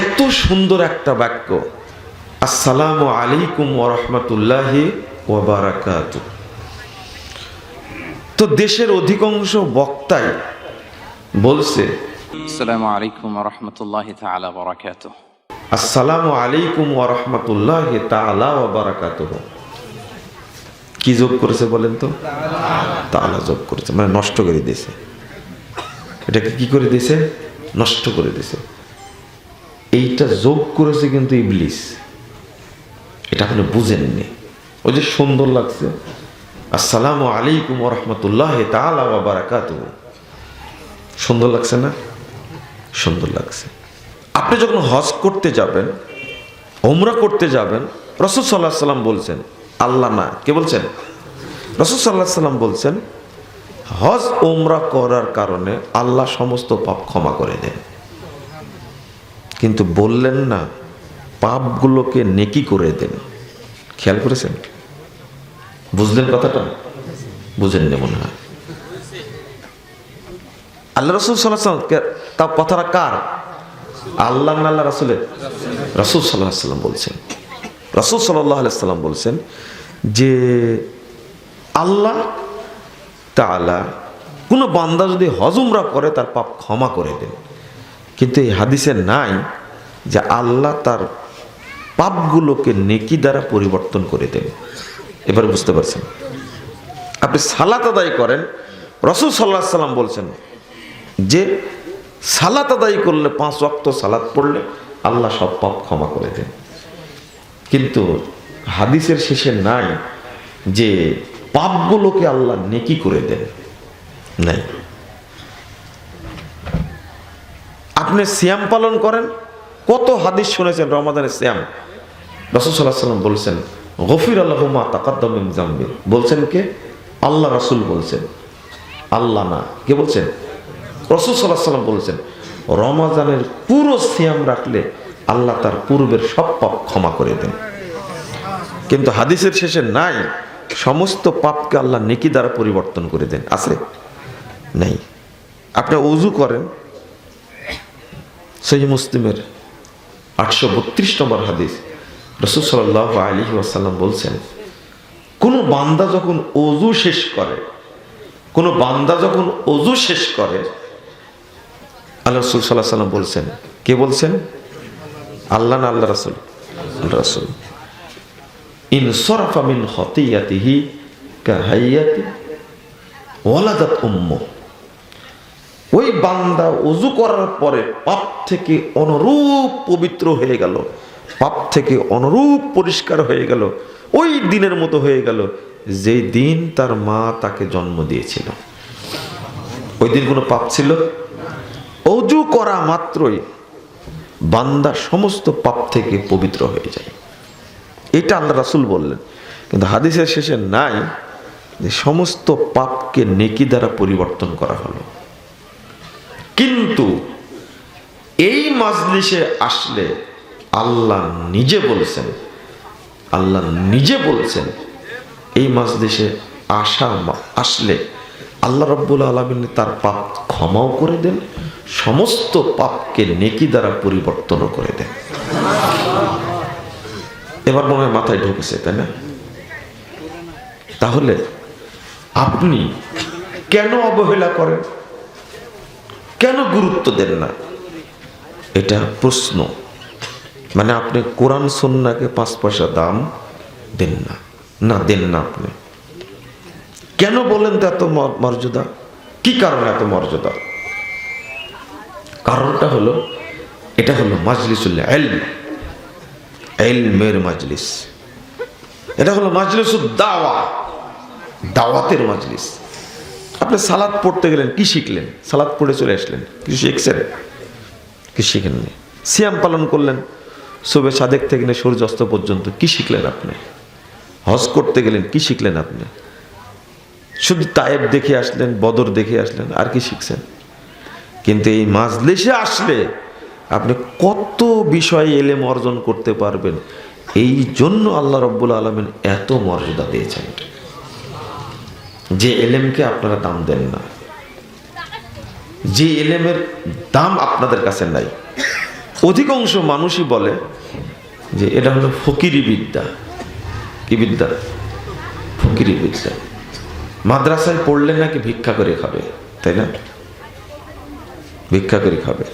এত সুন্দর একটা বাক্য। আসসালাম আলাইকুম ও ওবারাকাত তো দেশের অধিকাংশ বক্তাই বলছে কি যোগ করেছে বলেন তো? যোগ করেছে মানে নষ্ট করে দিয়েছে। এটাকে কি করে দিয়েছে? নষ্ট করে দিয়েছে। এইটা যোগ করেছে কিন্তু ইবলিস। এটা আপনি বুঝেননি। ওই যে সুন্দর লাগছে। আসসালামু আলাইকুম রহমতুল্লাহ বারাকাতুহু। সুন্দর লাগছে না? সুন্দর লাগছে। আপনি যখন হজ করতে যাবেন ওমরা করতে যাবেন, রসুল সাল্লাহ সাল্লাম বলছেন আল্লাহ না কে বলছেন? রসুল সাল্লাহ সাল্লাম বলছেন, হজ ওমরা করার কারণে আল্লাহ সমস্ত পাপ ক্ষমা করে দেন। কিন্তু বললেন না, পাপগুলোকে নেকি করে দেন। খেয়াল করেছেন? বুঝলেন কথাটা? বুঝেননি মনে হয়। আল্লাহ রসুল সাল্লাহ তা কথাটা কার? আল্লাহ না আল্লাহ রাসুলের? রসুল সাল্লাহ সাল্লাম বলছেন। রসুল সাল্লাহ সাল্লাম বলছেন যে, আল্লাহ তা তালা কোনো বান্দা যদি হজমরা করে, তার পাপ ক্ষমা করে দেন। কিন্তু এই হাদিসে নাই যে আল্লাহ তার পাপগুলোকে নেকি দ্বারা পরিবর্তন করে দেন। এবার বুঝতে পারছেন? আপনি সালাত আদায় করেন, রসুল সাল্লাহ সাল্লাম বলছেন যে সালাত আদায় করলে পাঁচ ওয়াক্ত সালাত পড়লে আল্লাহ সব পাপ ক্ষমা করে দেন। কিন্তু হাদিসের শেষে নাই যে পাপগুলোকে আল্লাহ নেকি করে দেন। নাই। আপনি সিয়াম পালন করেন? কত হাদিস শুনেছেন রমাদানের সিয়াম? রসুল সাল্লাহ সাল্লাম বলছেন গফির আল্লাহমা তাকাদ্দম জাম্বির বলছেন কে? আল্লাহ রাসুল বলছেন। আল্লাহ না। কে বলছেন? রসুল সাল্লাহ সাল্লাম বলছেন, রমাজানের পুরো সিয়াম রাখলে আল্লাহ তার পূর্বের সব পাপ ক্ষমা করে দেন। কিন্তু হাদিসের শেষে নাই। সমস্ত পাপকে আল্লাহ নেকি দ্বারা পরিবর্তন করে দেন। আছে? নাই। আপনি অজু করেন সহি মুসলিমের আটশো বত্রিশ নম্বর হাদিস। রসুল সাল্লাহ আলী ওয়াসাল্লাম বলছেন, কোনো বান্দা যখন অজু শেষ করে, কোনো বান্দা যখন অজু শেষ করে, আল্লাহ রসুল সাল্লাহ সাল্লাম বলছেন, কে বলছেন? আল্লাহ না আল্লাহ রাসুল? আল্লাহ রাসুল। ইন সরাফা মিন হতিয়াতিহি কাহাইয়াতি ওয়ালাদাত উম্ম। ওই বান্দা অজু করার পরে পাপ থেকে অনুরূপ পবিত্র হয়ে গেল। পাপ থেকে অনুরূপ পরিষ্কার হয়ে গেল। ওই দিনের মতো হয়ে গেল যে দিন তার মা তাকে জন্ম দিয়েছিল। ওই দিন কোনো পাপ ছিল? অজু করা মাত্রই বান্দা সমস্ত পাপ থেকে পবিত্র হয়ে যায়। এটা আল্লাহ রাসুল বললেন। কিন্তু হাদিসের শেষে নাই যে সমস্ত পাপকে নেকি দ্বারা পরিবর্তন করা হলো। কিন্তু এই মাজলিসে আসলে আল্লাহ নিজে বলছেন, আল্লাহ নিজে বলছেন, এই মাজলিসে আসা আসলে আল্লাহ রব্বুল আলমিন তার পাপ ক্ষমাও করে দেন, সমস্ত পাপকে নেকি দ্বারা পরিবর্তনও করে দেন। এবার মনে হয় মাথায় ঢুকেছে, তাই না? তাহলে আপনি কেন অবহেলা করেন? কেন গুরুত্ব দেন না? এটা প্রশ্ন। মানে আপনি কোরআন সন্নাকে পাঁচ পয়সা দাম দেন না। না, দেন না আপনি। কেন বলেন তো এত মর্যাদা? কি কারণে এত মর্যাদা? কারণটা হলো, এটা হলো এলমের মাজলিস। এটা হলো মাজলিসুল দাওয়া। দাওয়াতের মাজলিস। আপনি সালাদ পড়তে গেলেন, কি শিখলেন? সালাদ পড়ে চলে আসলেন। কিছু শিখছেন? কি শিখেননি। সিয়াম পালন করলেন। শোবে সাদেক থেকে নিয়ে সূর্যাস্ত পর্যন্ত কি শিখলেন আপনি? হজ করতে গেলেন, কি শিখলেন আপনি? শুধু তায়েব দেখে আসলেন, বদর দেখে আসলেন, আর কি শিখছেন? কিন্তু এই মাজলিসে আসলে আপনি কত বিষয়ে এলেম অর্জন করতে পারবেন? এই জন্য আল্লাহ রব্বুল আলমিন এত মর্যাদা দিয়েছেন। যে এলেমকে আপনারা দাম দেন না। যে এলেমের দাম আপনাদের কাছে নাই। অধিকাংশ মানুষই বলে যে এটা হলো ফকিরি বিদ্যা। কি বিদ্যা? ফকিরি বিদ্যা। মাদ্রাসায় পড়লে নাকি ভিক্ষা করে খাবে, তাই না? ভিক্ষা করে খাবে।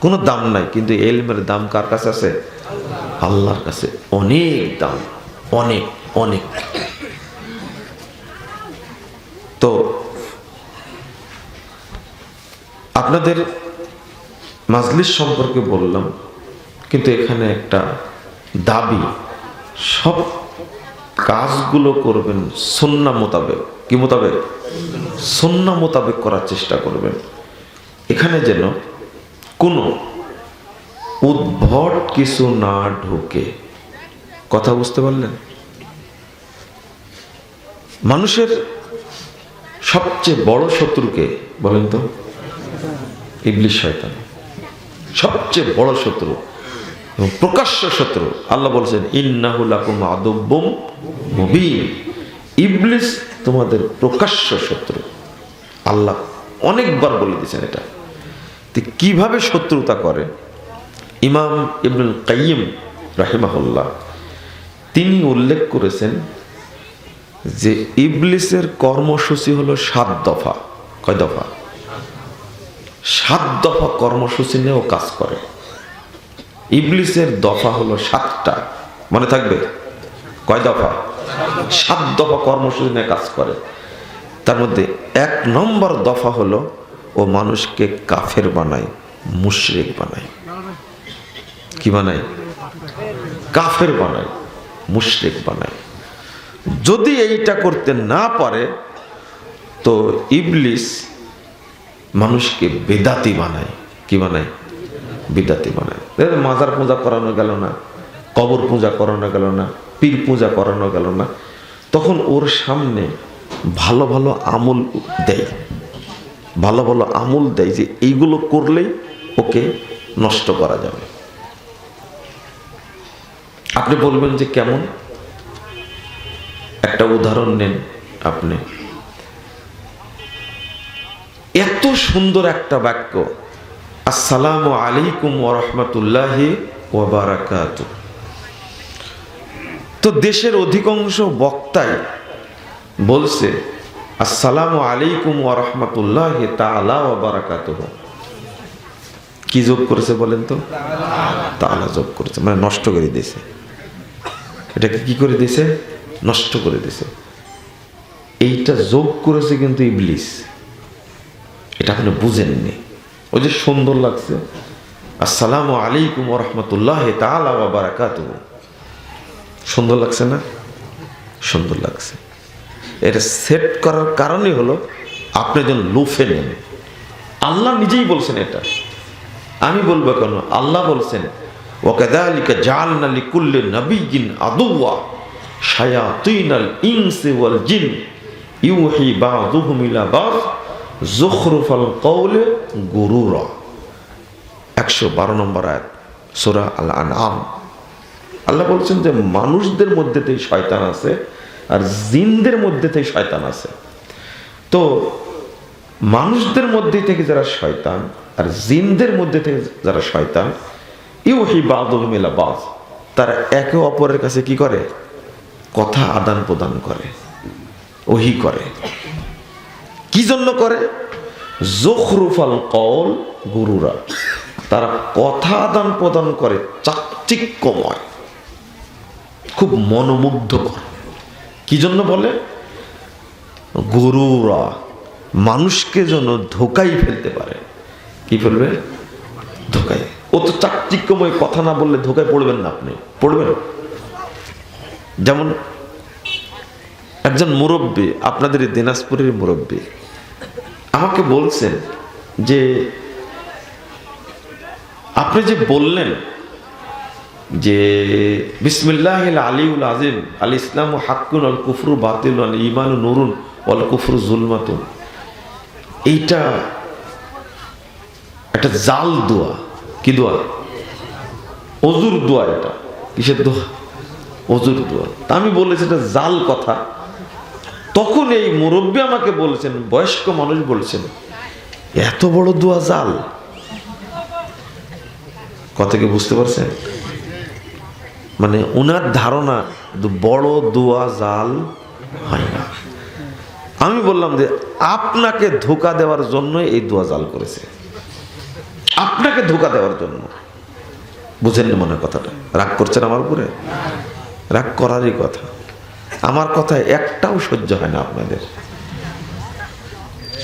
কোনো দাম নাই, কিন্তু এলমের দাম কার কাছে আছে? আল্লাহর কাছে। অনেক দাম, অনেক অনেক। তো আপনাদের মাজলিস সম্পর্কে বললাম, কিন্তু এখানে একটা দাবি, সব কাজগুলো করবেন সন্না মোতাবেক। কি মোতাবেক? সন্না মোতাবেক করার চেষ্টা করবেন। এখানে যেন কোনো উদ্ভট কিছু না ঢোকে। কথা বুঝতে পারলেন? মানুষের সবচেয়ে বড় শত্রুকে বলেন তো? ইবলিশ শয়তান। সবচেয়ে বড় শত্রু এবং প্রকাশ্য শত্রু। আল্লাহ বলছেন ইন্নাহুলাকুম আদব্বম মুবিন। ইবলিস তোমাদের প্রকাশ্য শত্রু। আল্লাহ অনেকবার বলে দিয়েছেন এটা। তো কীভাবে শত্রুতা করে? ইমাম ইবনুল কাইম রাহিমাহুল্লাহ, তিনি উল্লেখ করেছেন যে ইবলিসের কর্মসূচি হলো সাত দফা। কয় দফা? সাত দফা কর্মসূচি নিয়েও কাজ করে। ইবলিসের দফা হলো সাতটা। মনে থাকবে? কয় দফা? সাত দফা কর্মসূচি নিয়ে কাজ করে। তার মধ্যে এক নম্বর দফা হলো ও মানুষকে কাফের বানায়, মুশরিক বানায়। কি বানায়? কাফের বানায়, মুশরিক বানায়। যদি এইটা করতে না পারে, তো ইবলিস মানুষকে বেদাতি বানায়। কি বানায়? বিদাতি বানায়। মাজার পূজা করানো গেল না, কবর পূজা করানো গেল না, পীর পূজা করানো গেল না। তখন ওর সামনে ভালো ভালো আমল দেয়। ভালো ভালো আমল দেয় যে এইগুলো করলেই ওকে নষ্ট করা যাবে। আপনি বলবেন যে কেমন? একটা উদাহরণ নেন আপনি। এত সুন্দর একটা বাক্য, আসসালামু আলাইকুম ওরহমতুল্লাহি ওবারাকাত তো দেশের অধিকাংশ বক্তাই বলছে, আসসালামু আলাইকুম ওরহমতুল্লাহি তাআলা ওবারাকাত কি যোগ করেছে বলেন তো? তাআলা যোগ করেছে মানে নষ্ট করে দিয়েছে। এটাকে কি করে দিয়েছে? নষ্ট করে দিয়েছে এইটা যোগ করেছে কিন্তু ইবলিস। এটা আপনি বুঝেননি। ওই যে সুন্দর লাগছে, আসসালামু আলাইকুম রহমতুল্লাহ তালা বারাকাত সুন্দর লাগছে না? সুন্দর লাগছে। এটা সেট করার কারণই হলো, আপনি যেন লুফে নেন। আল্লাহ নিজেই বলছেন এটা। আমি বলব কেন? আল্লাহ বলছেন ওকাদালিকা জালনা লিকুল্লি নবিয়িন আদুওয়া। জিন। ইউহি কওলে নম্বর আল্লাহ বলছেন যে, মানুষদের মধ্যে থেকে শয়তান আছে আর জিনদের মধ্যে থেকে শয়তান আছে। তো মানুষদের মধ্যে থেকে যারা শয়তান আর জিনদের মধ্যে থেকে যারা শয়তান, ইউহি বাদুমিলা বাজ তারা একে অপরের কাছে কি করে? কথা আদান প্রদান করে, ওহি করে। কি জন্য করে? জখরুফাল কল গুরুরা। তারা কথা আদান প্রদান করে চাকচিক্যময়, খুব মনোমুগ্ধকর। কি জন্য বলে? গরুরা মানুষকে যেন ধোকাই ফেলতে পারে। কি ফেলবে? ধোকায় ও তো চাকচিক্যময় কথা না বললে ধোকায় পড়বেন না আপনি। পড়বেন? যেমন একজন মুরব্বী, আপনাদের দিনাজপুরের মুরব্বী, আমাকে বলছেন যে, আপনি যে বললেন যে বিসমিল্লাহ আলিউল আজিম, আল ইসলাম হাক্কুন অল কুফরু বাতিল অল ইমান নুরুন অল কুফরু জুলমাতুন। এইটা একটা জাল দোয়া। কি দোয়া? অজুর দোয়া এটা। কিসের দোয়া? অজুর দোয়া আমি বলেছি, এটা জাল কথা। তখন এই মুরব্বী আমাকে বলেছেন, বয়স্ক মানুষ বলছেন, এত বড় দোয়া জাল। কথা কি বুঝতে পারছেন? মানে ওনার ধারণা বড় দোয়া জাল হয় না। আমি বললাম যে, আপনাকে ধোকা দেওয়ার জন্য এই দোয়া জাল করেছে। আপনাকে ধোকা দেওয়ার জন্য। বুঝেন না মনে কথাটা? রাগ করছেন আমার উপরে? রাগ করারই কথা। আমার কথা একটাও সহ্য হয় না আপনাদের।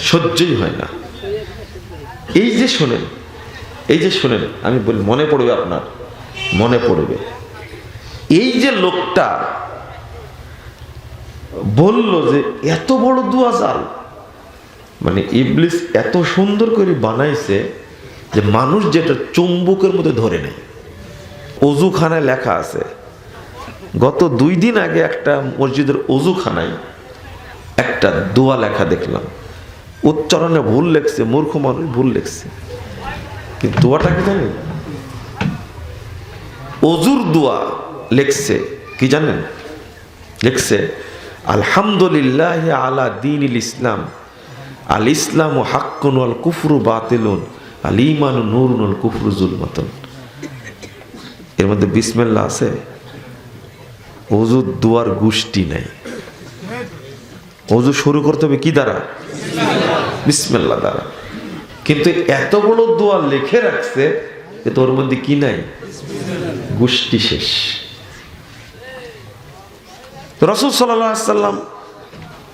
সহ্যই হয় না। এই যে শোনেন, এই যে শোনেন, আমি বলি, মনে পড়বে আপনার? মনে পড়বে। এই যে লোকটা বলল যে, এত বড় দুয়া জাল মানে ইবলিস এত সুন্দর করে বানাইছে যে মানুষ যেটা চুম্বকের মধ্যে ধরে নেয়। অজুখানায় লেখা আছে গত দুই দিন আগে একটা মসজিদের অজুখানায় একটা দোয়া লেখা দেখলাম। উচ্চারণে ভুল লেখছে, মূর্খ মানুষ ভুল লেখছে। কিন্তু দোয়াটা কি জানেন? অজুর দোয়া লেখছে, কি জানেন? লিখছে, আলহামদুলিল্লাহ আলা দিন ইসলাম। আল ইসলাম ও হাক্কুন আল কুফরু বাতিলুন। আল ইমান নুরুন আল কুফরু এর মধ্যে বিসমিল্লা আছে? অজু দুয়ার গোষ্ঠী নেই। অজু শুরু করতে হবে কি দ্বারা? বিসমিল্লা দ্বারা। কিন্তু এত বড় দোয়া লিখে রাখছে যে তোর মধ্যে কি নাই? গোষ্ঠী শেষ। রসুল সাল্লাম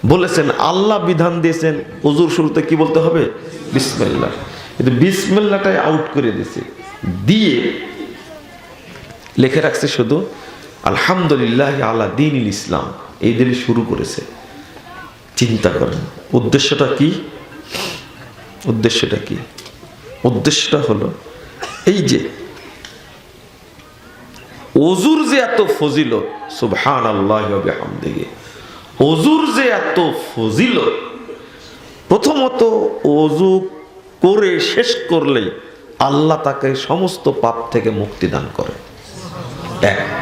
বলেছেন, আল্লাহ বিধান দিয়েছেন অজুর শুরুতে কি বলতে হবে? বিসমিল্লা কিন্তু বিসমিল্লাটাই আউট করে দিয়েছে। দিয়ে লিখে রাখছে শুধু আলহামদুলিল্লাহ আল্লাহ দিন ইসলাম। এই দিনে শুরু করেছে। চিন্তা করেন, উদ্দেশ্যটা কি? উদ্দেশ্যটা কি? উদ্দেশ্যটা হলো, এই যে, অজুর যে এত ফজিল সুবহান আল্লাহ হামদিগে অজুর যে এত ফজিল প্রথমত অজু করে শেষ করলেই আল্লাহ তাকে সমস্ত পাপ থেকে মুক্তি দান করে। এক।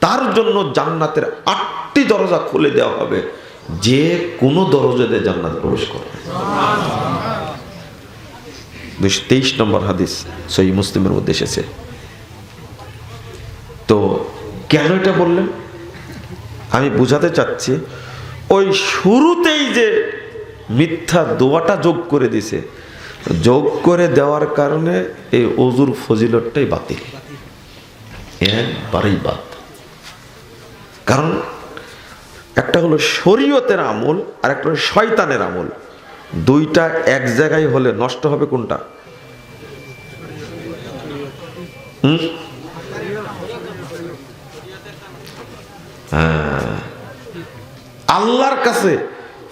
তার জন্য জান্নাতের আটটি দরজা খুলে দেওয়া হবে। যে কোনো দরজা দিয়ে জান্নাত প্রবেশ করবে। দুশো তেইশ নম্বর হাদিস সহি মুসলিমের মধ্যে এসেছে। তো কেন এটা বললেন? আমি বুঝাতে চাচ্ছি, ওই শুরুতেই যে মিথ্যা দোয়াটা যোগ করে দিছে যোগ করে দেওয়ার কারণে এই অজুর ফজিলতটাই বাতিল। একবারেই বাদ কারণ একটা হলো শরীয়তের আমল আর একটা হলো শয়তানের আমল। দুইটা এক জায়গায় হলে নষ্ট হবে কোনটা? হ্যাঁ। আল্লাহর কাছে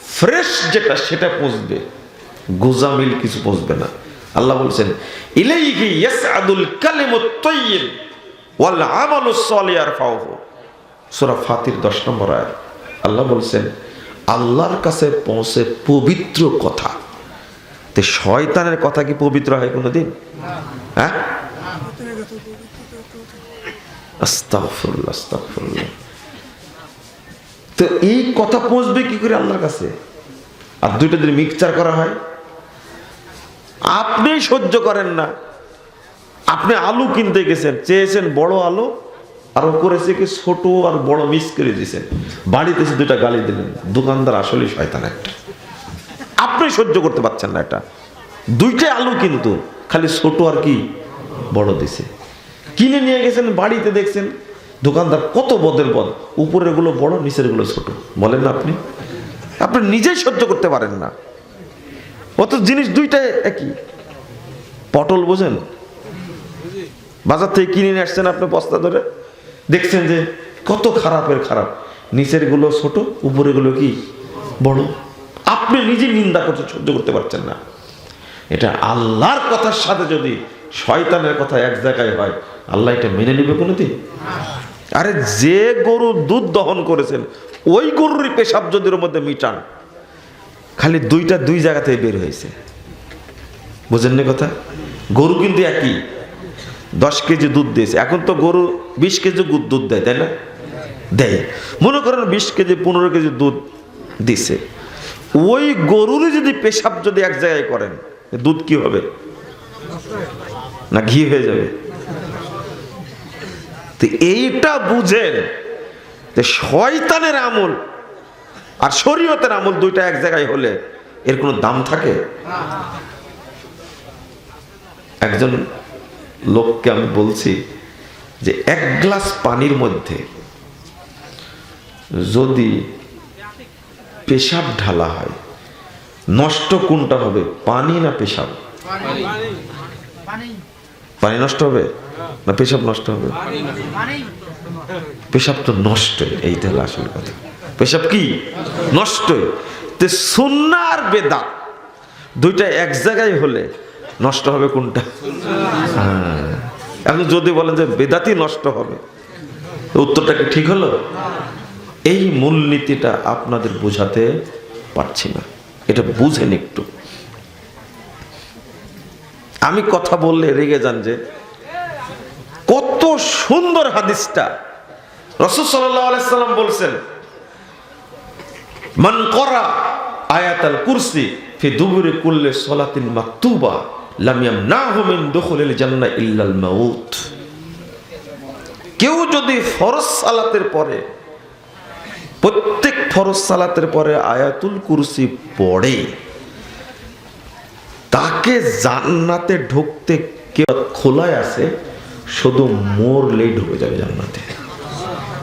ফ্রেশ যেটা, সেটা পৌঁছবে। গোজামিল কিছু পৌঁছবে না। আল্লাহ বলছেন, ইলাইহি ইয়াসআদুল কালিমুত তাইয়্যিব ওয়াল আমালুস সালিহ ইয়ারফাউহু সূরা ফাতির 10 নম্বর আয়াত। আল্লাহ বলছেন, আল্লাহর কাছে পৌঁছে পবিত্র কথা। তে শয়তানের কথা কি পবিত্র হয় কোনোদিন? হ্যাঁ? আস্তাগফিরুল্লাহ আস্তাগফিরুল্লাহ। তো এই কথা পৌঁছবে কি করে আল্লাহর কাছে? আর দুইটা যদি মিক্সচার করা হয়, আপনি সহ্য করেন না। আপনি আলু কিনতে গেছেন, চেয়েছেন বড় আলু আর ও করেছে কি ছোট আর বড় মিক্স করে দিয়েছেন বাড়িতে এসে দুইটা গালি দিলেন। দোকানদার আসলে শয়তান একটা। আপনি সহ্য করতে পারছেন না এটা। দুইটাই আলু কিন্তু, খালি ছোট আর কি বড় দিছে। কিনে নিয়ে গেছেন, বাড়িতে দেখছেন। দোকানদার কত বদের বদ উপরেরগুলো বড় নিচেরগুলো ছোট। বলেন না আপনি। আপনি নিজেই সহ্য করতে পারেন না। অত জিনিস দুইটাই একই। পটল বোঝেন? বাজার থেকে কিনে নিয়ে আসছেন আপনি বস্তা ধরে। দেখছেন যে কত খারাপের খারাপ। নিচেরগুলো ছোট, উপরেরগুলো কি? বড়। আপনি নিজে নিন্দা করতে সহ্য করতে পারছেন না। এটা আল্লাহর কথার সাথে যদি শয়তানের কথা এক জায়গায় হয়, আল্লাহ এটা মেনে নেবে কোনোদিন? আরে যে গরু দুধ দহন করেছেন, ওই গরুরই পেশাব যদি ওর মধ্যে মিটান, খালি দুইটা দুই জায়গাতে বের হয়েছে। বুঝেননি কথা? গরু কিন্তু একই। দশ কেজি দুধ দিয়েছে। এখন তো গরু বিশ কেজি দুধ দেয়, তাই না? দেয়। মনে করেন বিশ কেজি, পনেরো কেজি দুধ দিছে। ওই গরুরই যদি পেশাব যদি এক জায়গায় করেন দুধ কি হবে? না ঘি হয়ে যাবে? তো এইটা বুঝেন যে শয়তানের আমল আর শরীয়তের আমল দুইটা এক জায়গায় হলে এর কোনো দাম থাকে? একজন লোককে আমি বলছি যে এক গ্লাস পানির মধ্যে যদি পেশাব ঢালা হয়, নষ্ট কোনটা হবে? পানি না পেশাব? পানি নষ্ট হবে? না পেশাব নষ্ট হবে? পেশাব তো নষ্ট, এইটা হলো আসল কথা। পেশাব কি? নষ্ট। তে সুন্না বেদা দুইটা এক জায়গায় হলে নষ্ট হবে কোনটা? হ্যাঁ। এখন যদি বলেন যে বেদাতি নষ্ট হবে উত্তরটা কি ঠিক হলো? এই মূলনীতিটা আপনাদের বোঝাতে পারছি না। এটা বুঝেন একটু। আমি কথা বললে রেগে যান যে, কত সুন্দর হাদিসটা রসুল সাল্লাম বলছেন, মান করা আয়াতাল কুরসি ফি দুবুরে কুল্লে সলাতিন মাকতুবা লাম ইয়ামনাহু মিন দুখুলিল জান্নাহ ইল্লাল কেউ যদি ফরজ সালাতের পরে, প্রত্যেক ফরজ সালাতের পরে আয়াতুল কুরসি পড়ে, তাকে জান্নাতে ঢুকতে কেউ খোলায় আছে, শুধু মরলেই ঢুকে যাবে জান্নাতে।